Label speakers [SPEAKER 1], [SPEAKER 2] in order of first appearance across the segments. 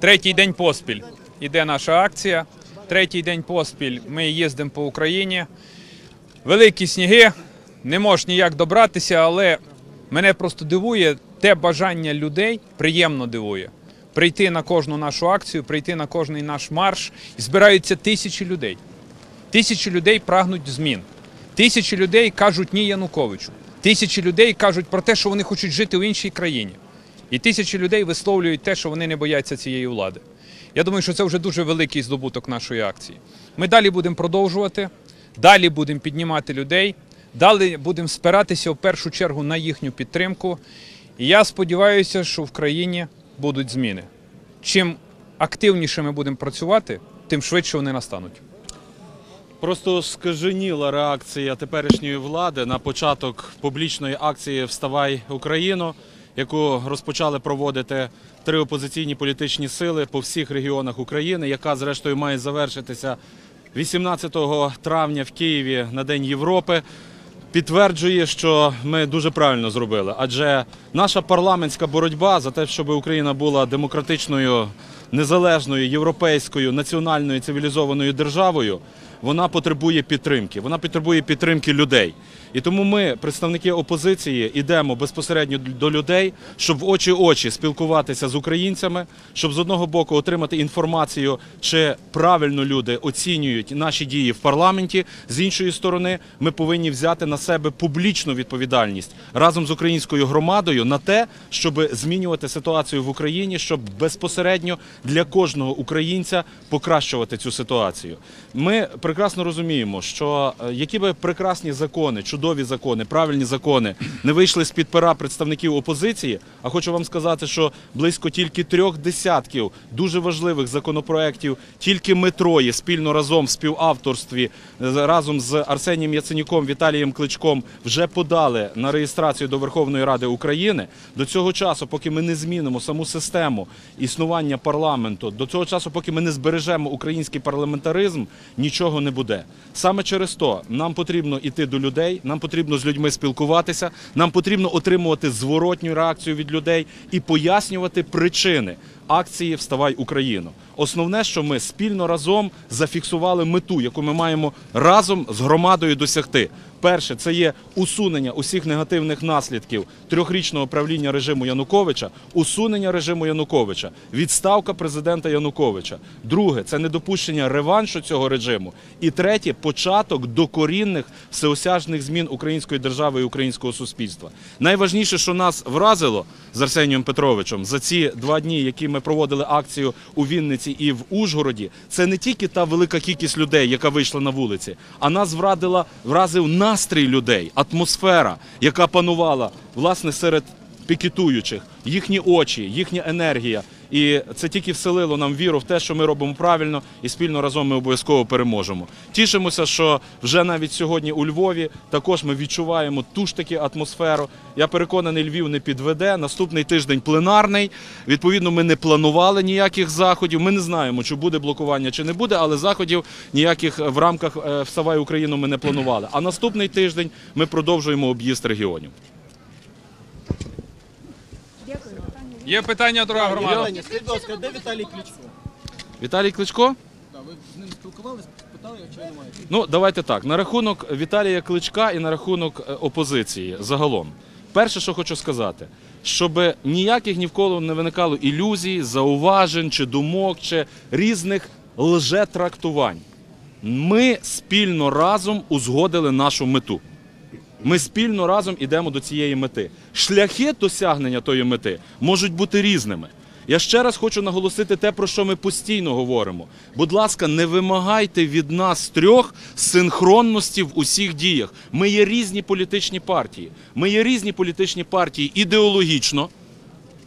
[SPEAKER 1] Третій день поспіль іде наша акція. Третій день поспіль ми їздимо по Україні. Великі сніги, не можеш ніяк добратися, але мене просто дивує те бажання людей, приємно дивує. Прийти на кожну нашу акцію, прийти на кожний наш марш. І збираються тисячі людей. Тисячі людей прагнуть змін. Тисячі людей кажуть ні Януковичу. Тисячі людей кажуть про те, що вони хочуть жити в іншій країні. І тисячі людей висловлюють те, що вони не бояться цієї влади. Я думаю, що це вже дуже великий здобуток нашої акції. Ми далі будемо продовжувати, далі будемо піднімати людей, далі будемо спиратися в першу чергу на їхню підтримку. І я сподіваюся, що в країні будуть зміни. Чим активніше ми будемо працювати, тим швидше вони настануть.
[SPEAKER 2] Просто скаженіла реакція теперішньої влади на початок публічної акції Вставай Україно, яку розпочали проводити три опозиційні політичні сили по всіх регіонах України, яка зрештою має завершитися 18 травня в Києві на День Європи. Підтверджує, що ми дуже правильно зробили, адже наша парламентська боротьба за те, щоб Україна була демократичною, незалежною, європейською, національною цивілізованою державою, вона потребує підтримки. Вона потребує підтримки людей. І тому ми, представники опозиції, йдемо безпосередньо до людей, щоб в очі очі спілкуватися з українцями, щоб з одного боку отримати інформацію, чи правильно люди оцінюють наші дії в парламенті. З іншої сторони, ми повинні взяти на себе публічну відповідальність разом з українською громадою на те, щоб змінювати ситуацію в Україні, щоб безпосередньо для кожного українця покращувати цю ситуацію. Ми прекрасно розуміємо, що е, які би прекрасні закони, чудові закони, правильні закони не вийшли з під пера представників опозиції. А хочу вам сказати, що близько тільки трьох десятків дуже важливих законопроєктів, тільки ми троє спільно разом в співавторстві е, разом з Арсенієм Яценюком, Віталієм Кличком вже подали на реєстрацію до Верховної Ради України. До цього часу, поки ми не змінимо саму систему існування парламенту, до цього часу, поки ми не збережемо український парламентаризм, нічого не буде. Саме через то нам потрібно йти до людей, нам потрібно з людьми спілкуватися, нам потрібно отримувати зворотню реакцію від людей і пояснювати причини акції Вставай Україну. Основне, що ми спільно разом зафіксували мету, яку ми маємо разом з громадою досягти. Перше, це є усунення усіх негативних наслідків трьохрічного правління режиму Януковича, усунення режиму Януковича, відставка президента Януковича. Друге, це недопущення реваншу цього режиму. І третє початок докорінних всеосяжних змін української держави і українського суспільства. Найважніше, що нас вразило з Арсенієм Петровичем за ці два дні, які ми проводили акцію у Вінниці і в Ужгороді, це не тільки та велика кількість людей, яка вийшла на вулиці, а нас врадила, вразив настрій людей, атмосфера, яка панувала власне серед пікетуючих, їхні очі, їхня енергія. І це тільки вселило нам віру в те, що ми робимо правильно, і спільно разом ми обов'язково переможемо. Тішимося, що вже навіть сьогодні у Львові також ми відчуваємо ту ж таки атмосферу. Я переконаний, Львів не підведе. Наступний тиждень пленарний. Відповідно, ми не планували ніяких заходів. Ми не знаємо, чи буде блокування, чи не буде, але заходів ніяких в рамках е, Вставай Україну ми не планували. А наступний тиждень ми продовжуємо об'їзд регіонів.
[SPEAKER 1] Є питання, дорога громада?
[SPEAKER 3] Євгеній, скажіть, будь ласка, де Віталій Кличко?
[SPEAKER 2] Віталій Кличко.
[SPEAKER 3] Так, ви з ним спілкувалися, питали, чи немає?
[SPEAKER 2] Ну, давайте так. На рахунок Віталія Кличка і на рахунок е, опозиції загалом. Перше, що хочу сказати, щоб ніяких ні в кого не виникало ілюзій, зауважень чи думок, чи різних лжетрактувань. Ми спільно разом узгодили нашу мету. Ми спільно разом йдемо до цієї мети. Шляхи досягнення тої мети можуть бути різними. Я ще раз хочу наголосити те, про що ми постійно говоримо. Будь ласка, не вимагайте від нас трьох синхронності в усіх діях. Ми є різні політичні партії. Ми є різні політичні партії ідеологічно.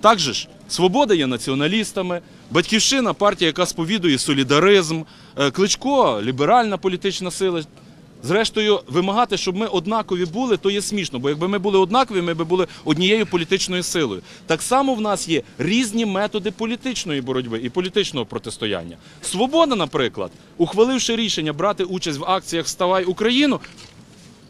[SPEAKER 2] Так же ж, свобода є націоналістами, батьківщина партія, яка сповідує солідаризм, е, кличко ліберальна політична сила. Зрештою, вимагати, щоб ми однакові були, то є смішно. Бо якби ми були однакові, ми б були однією політичною силою. Так само в нас є різні методи політичної боротьби і політичного протистояння. Свобода, наприклад, ухваливши рішення брати участь в акціях Вставай Україну,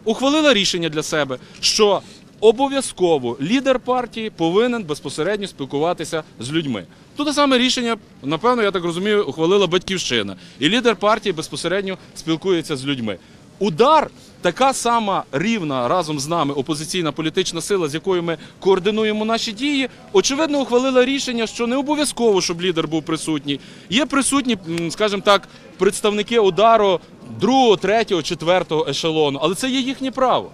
[SPEAKER 2] ухвалила рішення для себе, що обов'язково лідер партії повинен безпосередньо спілкуватися з людьми. Те саме рішення, напевно, я так розумію, ухвалила батьківщина. І лідер партії безпосередньо спілкується з людьми. Удар така сама рівна разом з нами опозиційна політична сила, з якою ми координуємо наші дії, очевидно, ухвалила рішення, що не обов'язково, щоб лідер був присутній. Є присутні, скажімо так, представники удару другого, третього, четвертого ешелону, але це є їхнє право.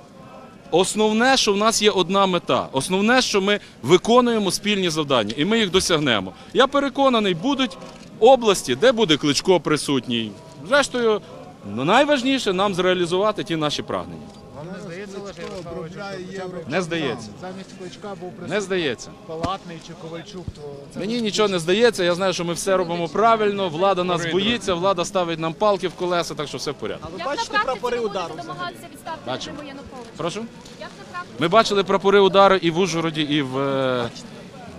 [SPEAKER 2] Основне, що в нас є одна мета. Основне, що ми виконуємо спільні завдання, і ми їх досягнемо. Я переконаний, будуть області, де буде кличко присутній. Зрештою, ну, найважніше нам зреалізувати ті наші прагнення.
[SPEAKER 4] Вам не здається, Олег Ярославович, що хоча б
[SPEAKER 2] Не здається.
[SPEAKER 4] замість кличка був
[SPEAKER 2] Не
[SPEAKER 4] присутній
[SPEAKER 2] здається.
[SPEAKER 4] Палатний чи Ковальчук, то це
[SPEAKER 2] Мені нічого не здається. Я знаю, що ми все робимо правильно. Влада нас боїться, влада ставить нам палки в колеса, так що все в порядку.
[SPEAKER 3] А ви бачите прапори удару?
[SPEAKER 2] Бачимо.
[SPEAKER 5] режиму Януковича?
[SPEAKER 2] Прошу.
[SPEAKER 5] Як на практиці?
[SPEAKER 2] Ми бачили прапори удару і в Ужгороді, і в. е,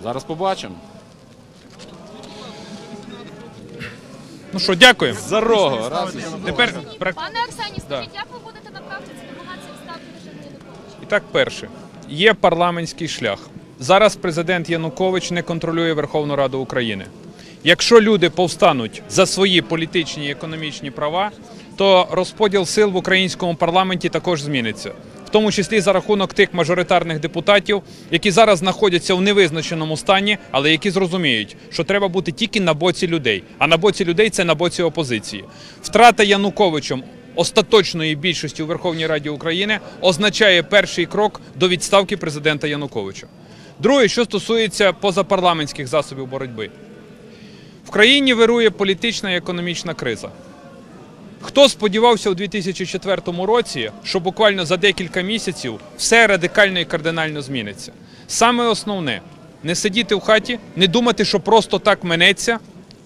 [SPEAKER 2] Зараз побачимо.
[SPEAKER 1] Ну що, дякую.
[SPEAKER 2] За рого. Раз.
[SPEAKER 1] Тепер
[SPEAKER 5] Пане Арсені, скажіть, як ви будете на практиці намагатися Януковича?
[SPEAKER 1] І так, перше, є парламентський шлях. Зараз президент Янукович не контролює Верховну Раду України. Якщо люди повстануть за свої політичні і економічні права, то розподіл сил в українському парламенті також зміниться. Тому числі за рахунок тих мажоритарних депутатів, які зараз знаходяться в невизначеному стані, але які зрозуміють, що треба бути тільки на боці людей. А на боці людей це на боці опозиції. Втрата Януковичем остаточної більшості у Верховній Раді України означає перший крок до відставки президента Януковича. Друге, що стосується позапарламентських засобів боротьби, в країні вирує політична і економічна криза. Хто сподівався у 2004 році, що буквально за декілька місяців все радикально і кардинально зміниться? Саме основне не сидіти в хаті, не думати, що просто так минеться,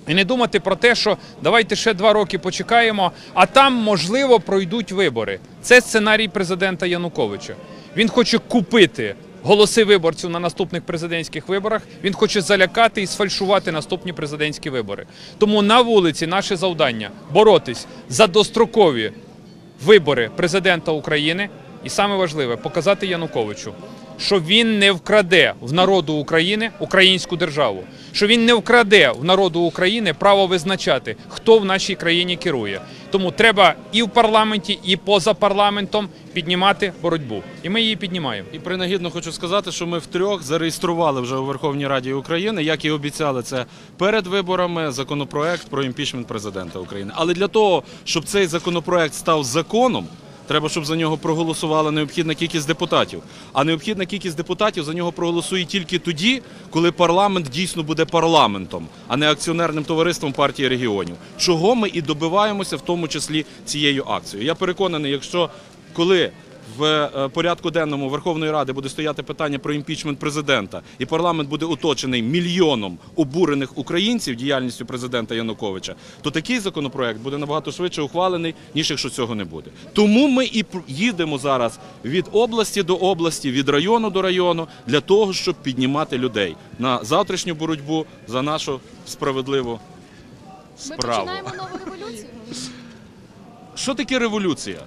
[SPEAKER 1] і не думати про те, що давайте ще два роки почекаємо, а там, можливо, пройдуть вибори. Це сценарій президента Януковича. Він хоче купити голоси виборців на наступних президентських виборах. Він хоче залякати і сфальшувати наступні президентські вибори. Тому на вулиці наше завдання боротись за дострокові вибори президента України. І саме важливе показати Януковичу, що він не вкраде в народу України українську державу, що він не вкраде в народу України право визначати, хто в нашій країні керує. Тому треба і в парламенті, і поза парламентом піднімати боротьбу. І ми її піднімаємо.
[SPEAKER 2] І принагідно хочу сказати, що ми втрьох зареєстрували вже у Верховній Раді України, як і обіцяли це перед виборами, законопроект про імпічмент президента України. Але для того, щоб цей законопроект став законом. Треба, щоб за нього проголосувала необхідна кількість депутатів. А необхідна кількість депутатів за нього проголосує тільки тоді, коли парламент дійсно буде парламентом, а не акціонерним товариством партії регіонів. Чого ми і добиваємося, в тому числі цією акцією. Я переконаний, якщо коли в е, порядку денному Верховної Ради буде стояти питання про імпічмент президента, і парламент буде оточений мільйоном обурених українців діяльністю президента Януковича, то такий законопроект буде набагато швидше ухвалений, ніж якщо цього не буде. Тому ми і їдемо зараз від області до області, від району до району, для того, щоб піднімати людей на завтрашню боротьбу за нашу справедливу
[SPEAKER 5] Ми
[SPEAKER 2] справу.
[SPEAKER 5] починаємо нову революцію.
[SPEAKER 2] Що таке революція?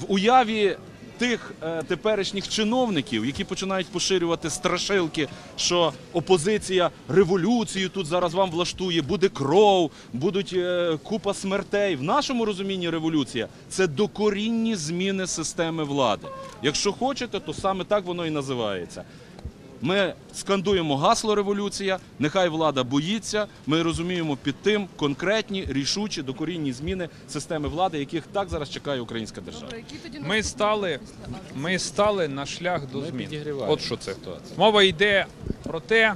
[SPEAKER 2] В уяві тих е, теперішніх чиновників, які починають поширювати страшилки, що опозиція революцію тут зараз вам влаштує, буде кров, будуть е, купа смертей. В нашому розумінні революція це докорінні зміни системи влади. Якщо хочете, то саме так воно і називається. Ми скандуємо гасло революція. Нехай влада боїться. Ми розуміємо під тим конкретні, рішучі, докорінні зміни системи влади, яких так зараз чекає українська держава.
[SPEAKER 1] Ми стали, ми стали на шлях до змін. От що це. Мова йде про те,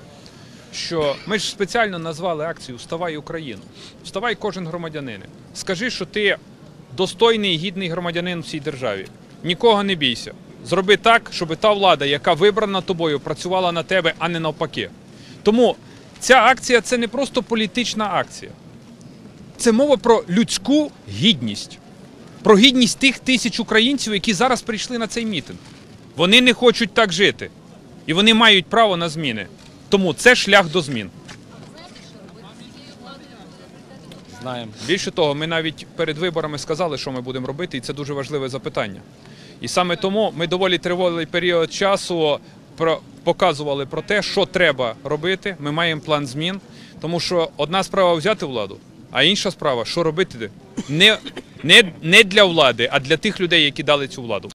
[SPEAKER 1] що ми ж спеціально назвали акцію Вставай Україну. Вставай кожен громадянин. Скажи, що ти достойний і гідний громадянин в цій державі. Нікого не бійся. Зроби так, щоб та влада, яка вибрана тобою, працювала на тебе, а не навпаки. Тому ця акція це не просто політична акція. Це мова про людську гідність, про гідність тих тисяч українців, які зараз прийшли на цей мітинг. Вони не хочуть так жити. І вони мають право на зміни. Тому це шлях до змін.
[SPEAKER 2] Знаємо.
[SPEAKER 1] Більше того, ми навіть перед виборами сказали, що ми будемо робити, і це дуже важливе запитання. І саме тому ми доволі тривалий період часу показували про те, що треба робити. Ми маємо план змін, тому що одна справа взяти владу, а інша справа, що робити не, не, не для влади, а для тих людей, які дали цю владу.